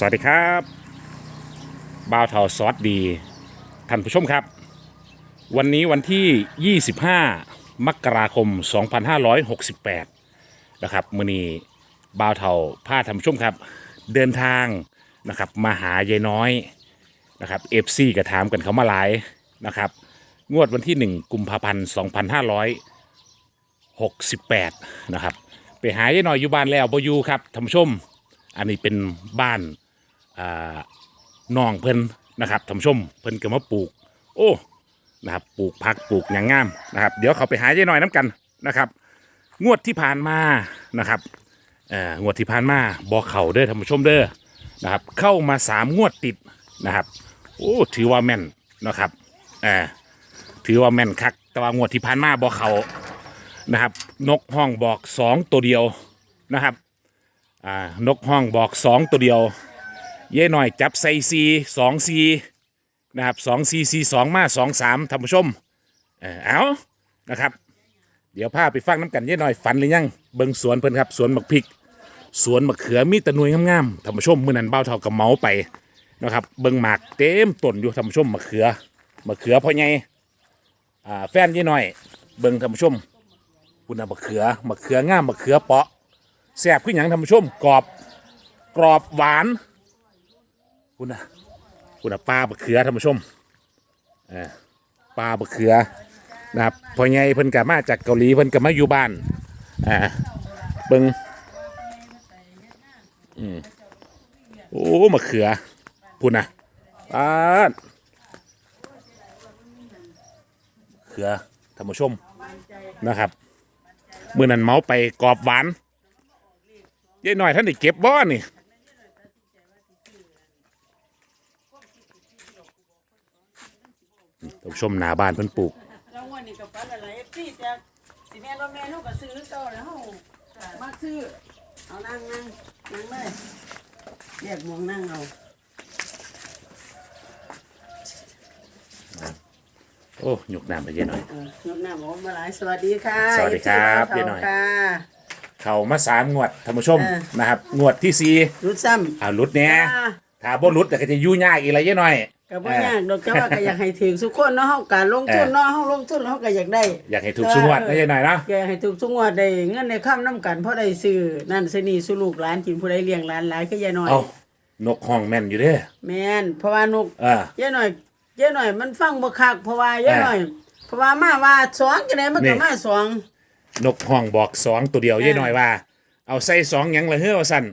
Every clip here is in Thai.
สวัสดีครับบ่าวเทาซอสดี ท่านผู้ชมครับ วันนี้วันที่ 25 มกราคม 2568 นะครับมือนี้บ่าวเทาพาท่านผู้ชมครับ เดินทางนะครับมาหายายน้อยนะครับเอฟซีกระถามกันเขามาหลายนะครับงวดวันที่ 1 กุมภาพันธ์ 2568 นะครับไปหายายน้อยอยู่บ้านแล้วบอยู่ครับท่านผู้ชมอันนี้เป็นบ้าน อ่าน้องเพิ่นนะครับท่านผู้ชมเพิ่นก็มาปลูก โอ้นะครับปลูกผักปลูกอย่างงามนะครับ เดี๋ยวเขาไปหายายน้อยน้ำกันนะครับ งวดที่ผ่านมานะครับเอ่องวดที่ผ่านมาบอเข่าเด้อท่านผู้ชมเด้อนะครับ เข้ามาสามงวดติดนะครับ โอ้ถือว่าแม่นนะครับเอ่าถือว่าแม่นคักแต่ว่างวดที่ผ่านมาบอเข่านะครับ นกห้องบอกสองตัวเดียวนะครับอ่านกห้องบอกสองตัวเดียว เย่หน่อยจับใส่ซีสองซีนะครับสองซีซีสองมาสองสามท่านผู้ชมเออเอานะครับ เดี๋ยวพาไปฟังน้ำกันเย่หน่อยฝันหรือยังเบิ่งสวนเพิ่นครับสวนมะพริก สวนมะเขือมีแต่หน่วยงามๆท่านผู้ชมมื่อนั้นเบ้าเท่ากับเมาไปนะครับเบิ่งหมากเต็มต้นอยู่ท่านผู้ชมมะเขือมะเขือพ่อใหญ่อ่าแฟนเย่หน่อย เบิ่งท่านผู้ชมคุณน่ะมะเขือมะเขืองามมะเขือเปาะแซ่บขึ้นอหย่างท่านผู้ชมกรอบกรอบหวาน คุณนะคุณนะปลาบะเขือท่านผู้ชมเออปลาบะเขือนะครับพอไงเพิ่นกลับมาจากเกาหลีเพิ่นกลับมาอยู่บ้านอ่าเบิงอืมโอ้มะเขือคุณนะปาเขือท่านผู้ชมนะครับเมื่อนั้นเมาไปกรอบหวานยายหน่อยท่านได้เก็บบ้อนี่านผู้ชมหนาบ้านเพิ่นปลูกแล้ววันนี้ก็ฝันอะไรเอฟซีจะสิแม่นว่าแม่นูกก็ซื้อเก่าแล้วเฮามาซื้อเอานั่งนั่งนั่งเลยเรียกหมองนั่งเอาโอ้ยกน้ำไปยายหน่อยเออยกหน้าหมอมาหลายสวัสดีค่ะสวัสดีครับเอฟซียายหน่อยค่ะเข้ามาสามงวดท่านผู้ชมเออนะครับ งวดที่สี่รุดซ้อ่าหลุดเนี่ยำอ่าถ้าบ่หลุดแต่ก็จะยุ่งยากอีกแล้วยายหน่อย ก็บ่ยากดอกจ้าว่าก็อยากให้ถึงทุกคนเนาะเฮาการลงทุนเนาะเฮาลงทุนแล้วเฮาก็อยากได้ อยากให้ถูกสุงวดนะยายหน่อยเนาะอยากให้ถูกทุกงวดได้เงินในค่ำน้ำกันเพราะได้ซื้อนั่นซื้อนี่ซื้อลูกหลานกินผู้ใดเลี้ยงหลานหลายก็ยายน้อยเอานกห้องแม่นอยู่เด้อแม่นเพราะว่านกอ่ายายหน่อยยายหน่อยมันฟังบ่คักเพราะว่ายายหน่อย เพราะว่ามาว่าสองจังไดมันนี่ก็มาสองนกห้องบอกสองตัวเดียวเออยายหน่อยว่า เอาใส่สองหยังละเฮ้อว่าสั่น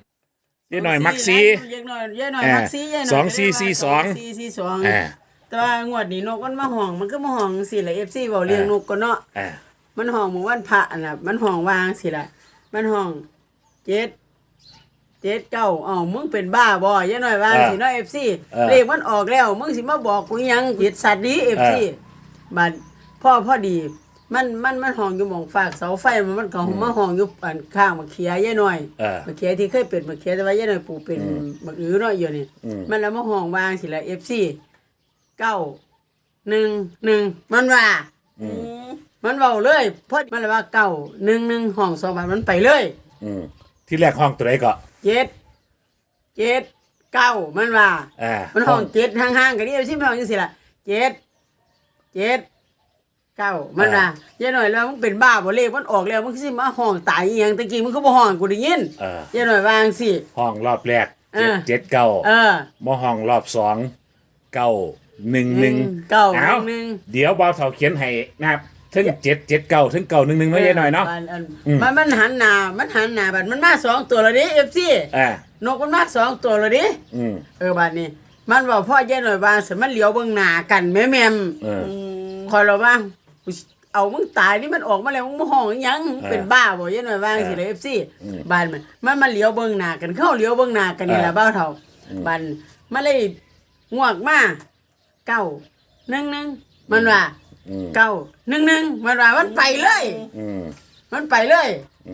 ยายหน่อยมักซียายหน่อยยายหน่อยเออมักซียายหน่อยสองสี่สี่สอง สี่สี่สองอ่า แต่ว่างวดนี้นกมันมาห้องมันก็มาห้องสิละ FC เว้าเลี้ยงนกก็เนาะ อ่า มันห้องเมื่อวันพระน่ะ มันห้องวางสิละมันห้องเจ็ดเจ็ดเก้าอ้าวมึงเป็นบ้าบ่ยายหน่อยวางสิเนาะ FC เลขมันออกแล้ว มึงสิมาบอกกูหยังเจ็ดสัตว์ดี FC บัดพ่อพ่อดี มันมันมันห้องอยู่หมองฝากเสาไฟมันมันก็มาห้องอยู่อันข้างมะเขียยายหน่อยเออมะเขือที่เคยเป็นมะเขือแต่ว่ายายหน่อยปลูกเป็นมะอือเนาะอยู่นี่อืม มันแล้วมาห้องวางสิละ FC เก้าหนึ่งหนึ่งมันว่ามันเว้าเลยเพราะมันเลยว่าเก้าหนึ่งหนึ่งห้องสองบาทมันไปเลยอืมที่แรกห้องตัวไหนก็เจ็ดเจ็ดเก้ามันว่า อ่ามันห้องเจ็ดห่างๆกันนี่เอาชิมนห้องจังสิล่ะเจ็ดเจ็ด เก้ามันว่าเย่าหน่อยแล้วมึงเป็นบ้าบ่เลขมันออกแล้วมึงสิมาห้องตายอีหยังตะกี้มึงก็บ่ห้องกูได้ยินเออ เย่าหน่อยวาจังสิ ห้องรอบแรกเอเจ็ดอ เจ็ดเก้าเออมห้องรอบสองเก้าหนึ่งหนึ่งเก้าเอาหนึ่ง เดี๋ยวเบาเถาเขียนให้นะครับถึงเจ็ดเจ็ดเก้าถึงเก้าหนึ่งหนึ่งน้อยใหญ่หน่อยเนาะอัอัอืม มันมันหันหน้ามันหันหน้าบัดมันมาสองตัวแล้วดิ FC อ่านกมันมาสองตัวแล้วดิ อืม เออบัดนี้ มันบอกพ่อเย่าหน่อยวางสิมันเหลียวเบิ่งหน้ากันแม่แม่มเออ คอยเราว่า กูสิเอามึงตายนี่มันออกมาแล้วมึงมาห้องอีหยังมึงเป็นบ้าบ่เย่าหน่อยวางสิเลย FC อืมบ้านมันมันมาเหลียวเบิ่งหน้ากันเข้าเหลียวเบิ่งหน้ากันนี่ล่ะเออบ้าวเฒ่าบ้านมันเลยงวกมาเก้าหนึ่งหนึ่งมันว่าอืมเก้าหนึ่งหนึ่งมันว่ามันไปเลย อืม มันไปเลย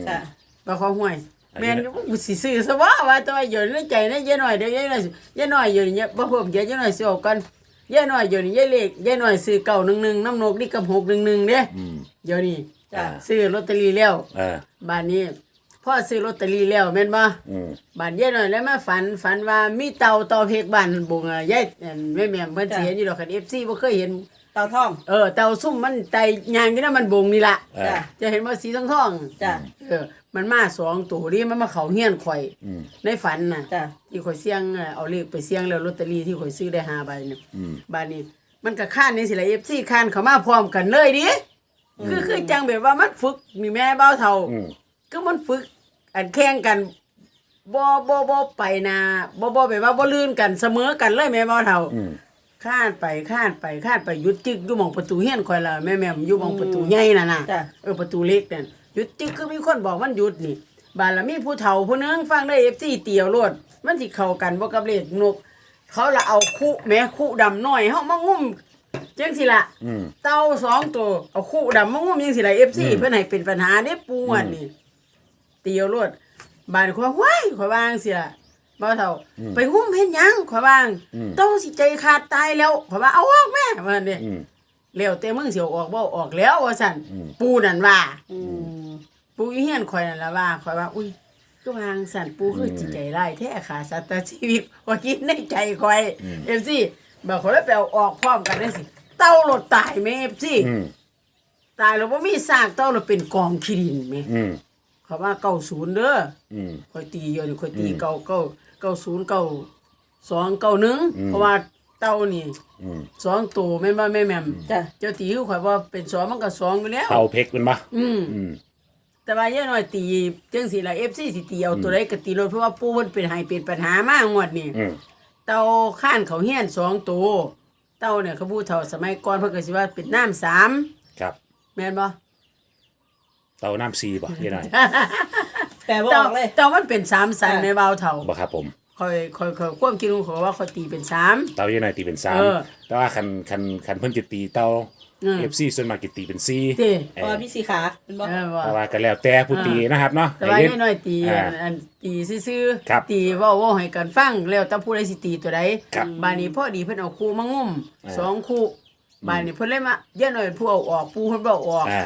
ค่ะปลาคอห่วยอันนี้ แม่นกูสิซื้อซะว่าว่าแตัวาอยู่ในใจนะยายหน่อยเดี๋ยวยายหน่อยยายหน่อยอยู่นี่บ่เพิ่มเดี๋ยวยายหน่อยสิออกกัน ยายหน่อยอยู่นี่ยายเล็กยายหน่อยซื้อเก้าหนึ่งหนึ่งน้ำนกนี่กับหกหนึ่งหนึ่งเด้อืม เดี๋ยวนี้อ่าซื้อลอตเตอรี่แล้วเออ บ้านนี้พ่อซื้อลอตเตอรี่แล้วแม่นบ่อืม บ้านยายหน่อยแล้วมาฝันฝันว่ามีเต่าเต่าเพกบ้านบุงอะยายอันแม่แม่เพิ่นสิเห็นอยู่ดอกคัน FC บ่เคยเห็น เตาท่อง เออเต่าซุ่มมันไตยางอยู่นำมันบงนี่ล่ะเออ จ้ะ จะเห็นว่าสีทองทองจ้ะ เออ มันมาสองตัวนี่มันมาเขาเฮียนข่อย อืม ในฝันน่ะจ้ะ ที่ข่อยเสี่ยงเอ่อเอาเลขไปเสี่ยงแล้วลอตเตอรี่ที่ข่อยซื้อได้ห้าใบเนี่ยอืม บาดนี้ มันก็ค้านนี่สิละ FC ค้านเข้ามาพร้อมกันเลยดิคือคือจังแบบว่ามันฝึกนี่แม่เบ้าเท่า อืม ก็มันฝึกอันแข่งกันบ่บ่บ่ไปหนาบ่บ่แบบว่าบ่ลื่นกันเสมอกันเลยแม่เบ้าเท่าอืม ข้านไปข้านไปข้านไปหยุดจึกอยู่หมองประตูเฮียนข่อยล่ะแม่แม่มอยู่หมองประตูใหญ่น่ะน่ะจ้ะ เออประตูเล็กนั่นหยุดจึกคือมีคนบอกมันหยุดนี่บานละมีผู้เฒ่าผู้หนึงฟังได้ FC เตียวโลดมันสิเข้ากันบ่กับเลขนก เขาละเอาคู่แม่คู่ดำน้อยเฮามางุ่มจังสิล่ะอืม เต่าสองตัวเอาคู่ดำมางุ่มจังสิล่ะ FC เพิ่นให้เป็นปัญหาได้ปูอันนี่ เตียวโลดบานข่อยห้วยข่อยวาจังสิล่ะ บ่เฒ่าไปงุ่มเฮ็ดหยังข่อยวาจังอืมเต้าสิใจขาดตายแล้วข่อยว่าเอาออกแม่ว่านี่อืม แล้วแต่มึงสิเอาออกบ่เอาออกแล้วว่าซั่นปูนั่นว่า อืมปูอีเฮียนข่อยนั่นล่ะว่าข่อยว่า อุ้ยคือวาจังซั่นปูคือจิตใจร้ายแท้ขาสัตว์ชีวิตข่อยคิดในใจข่อย FC บอกข่อยแล้วไปเอาออกพร้อมกันได้สิ เต้าหลดตายแม่ FC อืมตายแล้วบ่มีซากเต้าแล้วเป็นกองขี้ดินแม่อืมเขาว่า90เด้ออืม ข่อยตีอยู่นี่ข่อยตีอืมเก้าเก้า เก้าศูนย์เก้าสองเก้าหนึ่งอืมเพราะว่าเต้านี่อืมสองตัวแม่นบ่แม่แม่มจ้ะเจ้าตีคือข่อยว่าเป็นสองมันก็สองอยู่แล้วเตาเพกเป็นปะอืมอืมแต่ว่าย่าน้อยตีจังซี่ล่ะ FC สิตีเอาตัวใดก็ตีรถเพราะว่าปู่เพิ่นเป็นให้เป็นปัญหามากงวดนี้อืมเต้าข้านเขาเฮียนสองตัวเต้าเนี่ยเขาพูดเท่าสมัยก่อนเพิ่นก็สิว่าเป็นน้ำสามครับ แม่นบ่เตาน้ำซีบ่ยังไง แปลว่าอเต้าอกเลยเต้ามันเป็นสามสันอะในเบาเท่าบ่ครับผมค่อยค่อยค่อยความคิดของเขาว่าเขาตีเป็นสาม เตายังไงตีเป็นสามเออแต่ว่าคันคันคันเพิ่นจะตีเตาอืม เอฟซีส่วนมากจะตีเป็นซีติเพราะว่ามีสีขาเป็นบ่ เออว่าแต่ว่าก็แล้วแต่ผู้ตีนะครับเนาะแต่ว่าให้น้อยน้อยๆตีอ่าอันอันตีซื่อครับตีเว้าเว้าให้กันฟังแล้วแต่ผู้ใดสิตีตัวใดครับ บานนี้พอดีเพิ่นเอาคู่มางุ่มอ่า สองคู่บานนี้เพิ่นเลยมาย่าน้อยผู้เอาออกผู้เพิ่นบ่เอาออก อ่า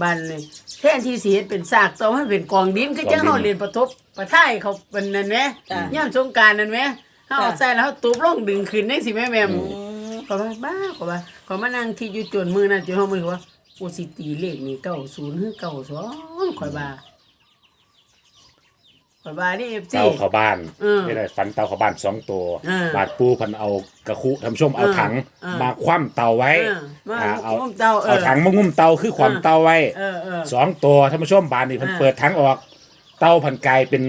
บานนี้ แทนที่สิเฮ็ดเป็นซากตัวมันเป็นกองดินคือจังกองดินเฮาเรียนประทบประท่ายเขาเป็นนั่นแหมจ้ะยามสงกรานต์นั่นแหมเฮาเอาจ้ะใส่แล้วเฮาตุบลงดึงขึ้นจังสิแม่แม่มอืมขอยว่าบ้าขอยว่าขอยมานั่งคิดอยู่จนมือนั่นจนห้องมือว่ากูสิตีเลขนี่เก้าศูนย์หรือเก้าสองขอยว่า ขอยว่านี่เอฟซี เตาเข้าบ้านเออไม่ได้ฟันเตาเข้าบ้านสองตัวเออ บาดปูพันเอากระคุท่านผู้ชมเอาเออถังเออมาคว่ำเตาไว้เออมาอ่าเอางุ่มเตาเออเอาถังมางุ่มเตาคือความเตาไว้เออเออ สองตัวท่านผู้ชมบานนี่เพันเออ เปิดถังออก เตาพันกลายเป็น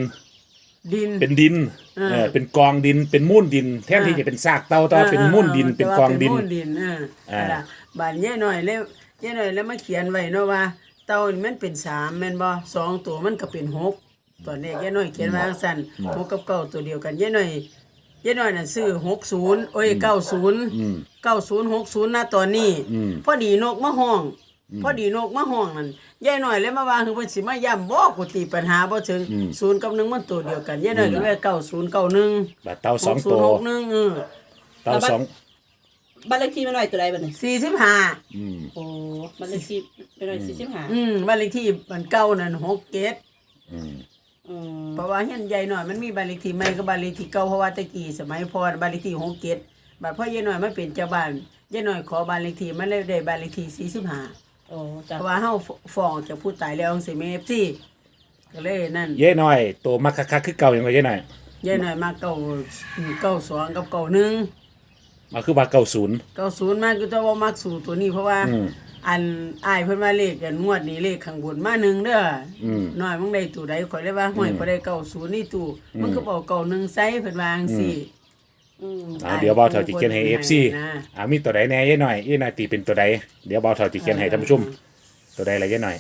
ดิน เป็นดินเออ เออเป็นกองดินเป็นมูลดิน แทนที่จะเป็นซากเตาแต่ว่าเป็นมูลดินเป็นกองดินแต่ว่าเป็นมูลดินเอออ่านั่นล่ะบานเย่หน่อยแล้วเย่หน่อยแล้วมาเขียนไว้เนาะว่า เตานี่มันเป็นสามแม่นบ่สองตัวมันก็เป็นหก ตอนแรกเย่หน่อยเขียนไว้จังซั่นหกกับเก้าตัวเดียวกันเย่หน่อยเย่หน่อยน่ะซื้อหกศูนย์โอ้ยเก้าศูนย์อืมเก้าศูนย์หกศูนย์นะตอนนี้อืมพอดีนกมาห้อง พอดีนกมาห้องนั่นยายหน่อยเลยมาวางคือเพิ่นสิมาย้ำบ่กูตีปัญหาบ่ถึงอืมศูนย์กับหนึ่งมันตัวเดียวกันยายหน่อยก็เลยเก้าศูนย์เก้าหนึ่งบาดเตาสองศูตันวย์หกหนึ่งเออเตาสองบ้านเลขที่มันหน่อยตัวใดบัดนี้สี่สิบห้าอืมโอ้บ้านเลขที่เป็นหน่อยสี่สิบห้าอืมบ้านเลขที่มันเก้านั่นหกเกตอืมอืม เพราะว่าเฮียนใหญ่หน่อยมันมีบ้านเลขที่ใหม่กับบ้านเลขที่เก่าเพราะว่าแตะกี้สมัยพ่อบ้านเลขที่หกเกตบัดพ่อยายหน่อยมาเป็นเจ้าบ้านยายหน่อยขอบ้านเลขที่มันเลยได้บ้านเลขที่สี่สิบห้าโอ้จ้ะเพราะว่าเฮาฟ้องจากผู้ตายแล้วจังซี่แม่ซี่ก็เลยนั่นเย้หน่อยตัวมักคักๆคือเก่าอย่างไรเย้หน่อยยายหน่อยมาเก้าเก้าสองกับเก้าหนึ่งมาคือบาเก่าศูนย์เก้าศูนย์มากก็จะว่ามักสู่ตัวนี้เพราะว่า อืม อันอายเพิ่นว่าเลขกันงวดนี้เลขข้างบนมาหนึ่งเด้ออมน้อยมึงได้ตู้ใดข่อยเลยว่าห้อยข่อยได้เก้าศูนย์นี่ตู้มันก็บอกเก้าหนึ่งใส่เพิ่นว่าจังซี่อืมอ่าเดี๋ยวเบาเถาจิเขียนให้เอฟซีนะอ่ามีตัวใดแหน่เย้หน่อยเย้หน่อยตีเป็นตัวใดเดี๋ยวเบาเถาจิเขียนให้ท่านผู้ชมตัวใดละเย้หน่อย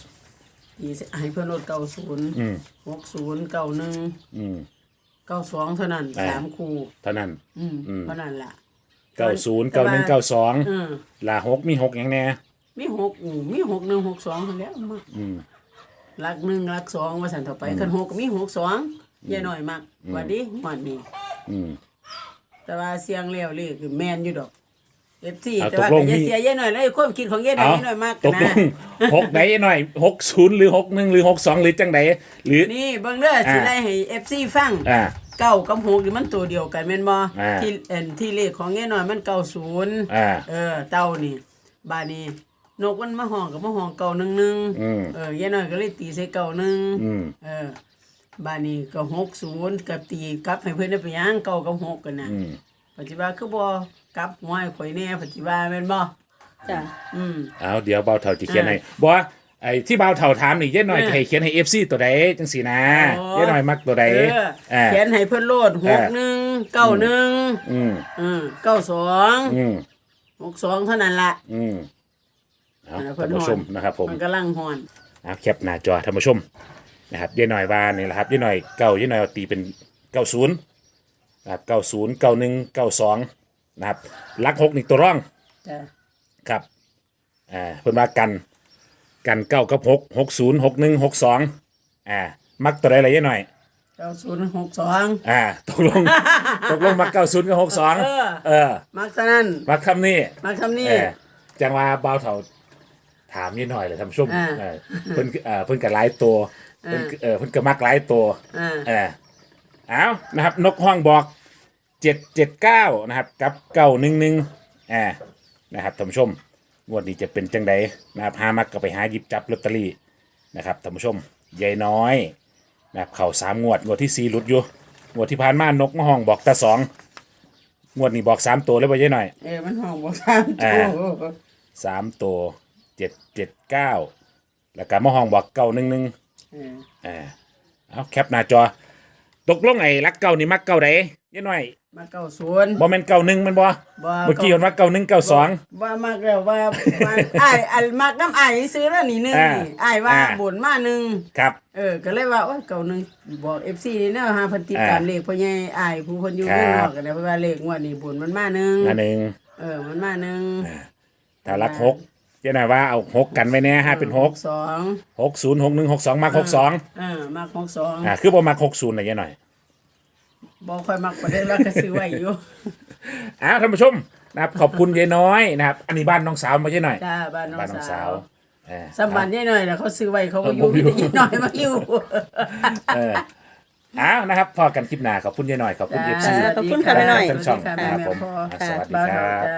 อีสิให้เพิ่นลดเก้าศูนย์อืม หกศูนย์เก้าหนึ่งอืม เก้าสองเท่านั้นอ่า สามคู่ เท่านั้นอืมอืมเท่านั้นล่ะ เก้าศูนย์เก้าหนึ่งเก้าสองเออ ลาหกมีหกอย่างแน่ มีหกอืมมีหกหนึ่งหกสองเท่าแล้วมาอืมลักหนึ่งลักสองว่าสันต่อไปคันหกก็มีหกสองยายหน่อยมากกว่าดิหมดนี้อืม แต่ว่าเสียงเลี้ยวเลขคือแม่นอยู่ดอกเอฟซีเอาแต่ว่าตกลงอย่ามีเสียเยอะหน่อยเลยความคิดของเยอะหน่อยเอาเยอะหน่อยมากตกลนะงหกไหนหน่อยหกศูนย์หรือหกหนึ่งหรือหกสองหรือจังใดหรือ นี่เบิ่งเด้อสิอ่า ได้ให้เอฟซีฟัง อ่า เก้ากับหกนี่มันตัวเดียวกันแม่นบ่อ่าที่เอ็นที่เลขของเยอะหน่อยมันเก้าศูนย์อ่า เออเต้านี่ บาดนี้ นกมันมาห้องกับมาห้องเก่าหนึ่งหนึ่งอืม เออยายน้อยก็เลยตีใส่เก่าหนึ่งอืม เออบาดนี้ก็หกศูนย์กับตีกลับให้เพื่อนได้ไปหยังเก่ากับหกกันนะอืม ปัจจุบันคือบ่กลับหัวให้ข่อยแน่ปัจจุบันแม่นบ่จ้ะอืม เอาเดี๋ยวเบาเท่าจะเขียนให้บอกว่าไอ้ที่เบาเท่าถามนี่เย้หน่อยเออจะให้เขียนให้เอฟซีตัวใดจังสีนะอ๋อ เย้หน่อยมักตัวใดเอออ่า เขียนให้เพิ่นโลดหกหนึ่งเก้าหนึ่งอืมอืมเก้าสองอืมหกสองเท่านั้นละอืม เอาอันนั้นเพิ่ท่านนผู้ชมนะครับ ผมมันกำลังหอนเอาแคปหน้าจอท่านผู้ชมนะครับเย้หน่อยว่านี่แหละครับเย้หน่อยเก้าเย้หน่อยเอาตีเป็นเก้าศูนย์นะครับเก้าศูนย์เก้าหนึ่งเก้าสองนะครับลักหกนี่ตัวร่องจ้ะครับอ่าเพิ่นว่ากันกันเก้ากับหกหกศูนย์หกหนึ่งหกสองอ่ามักตัวใดอะไรเย้หน่อย เก้าศูนย์หกสอง อ่าตกลง ตกลงมาเก้าศูนย์กับหกสองเออ เออ มักซะนั่นมาคำนี้มักทำนี่เออจังว่าเบาเถา ถามนิดหน่อยเลยทำชุ่มอ่า เออเพิ่นเออเพิ่นกับหลายตัวเพิ่นเออเพิ่นกับมักหลายตัว อ่า เออเอานะครับ นกห้องบอกเจ็ดเจ็ดเก้านะครับ กับเก้าหนึ่งหนึ่งอ่านะครับท่านผู้ชม งวดนี้จะเป็นจังใดนะครับหามักก็ไปหาหยิบจับลอตเตอรี่นะครับท่านผู้ชมยายน้อยนะครับเข่าสามงวด งวดที่สี่หลุดอยู่ งวดที่ผ่านมานกห้องบอกแต่สอง งวดนี้บอกสามตัวเลยว่ายายหน่อย เออ มันห้องบอกสามอ่าตัวสามตัว เจ็ดเจ็ดเก้าแล้วก็มะฮองบอกเก้าหนึ่งหนึ่งเอออ่าเอาแคปหน้าจอ ตกลงไอ้รักเก้านี่มักเก้าใดยี่หน่อยมาเก้าศูนย์ บ่แม่นเก้าหนึ่งมันบ่บ่ เมื่อกี้มันว่าเก้าหนึ่งเก้าสอง ว่ามากแล้วว่าว่าอ้ายอันมากน้ำอ้ายซื้อแล้วนี่หนึงอ่านี่อ้ายว่าอ่า บ่นมาหนึงครับ เออ ก็เลยว่าโอ้ยเก่าหนึงบอก FC นี่เนาะหาเพิ่นติดตามอ่าเลขพ่อใหญ่อ้ายผู้เพิ่นอยู่ครับ เมืองนอกกันนะเพราะว่าเลขงวดนี้บ่นมันมาหนึงอันหนึ่งเออมันมาหนึง ถ้ารักหก ยี่หน่อยว่าเอาหกกันไว้แน่ห้าเป็นหกสองหกศูนย์หกหนึ่งหกสองมักหกสองเออมากของสองอ่าคือบ่มักหกศูนย์นะยี่หน่อยบ่ค่อยมักประเด็นว่าก็ซื้อไว้อยู่อ้าวท่านผู้ชมนะครับขอบคุณยายน้อยนะครับ อันนี้บ้านน้องสาวมาใช่หน่อยจ้าบ้านน้องบ้านน้องสาสาววเออ สมบัตินิดหน่อยแล้วเขาซื้อไว้เขาก็อเออผยู่มอยู่ นิดหน่อยมาอยู่ เอออ้าวนะครับพอกันคลิปหน้าขอบคุณยายหน่อยขอบคุณเอฟซีขอบคุณค่ะแม่หน่อยทั้งช่องสวัสนะดีครับผมแม่พ่ออะสวัสดีบ้านคเรารับ จ้า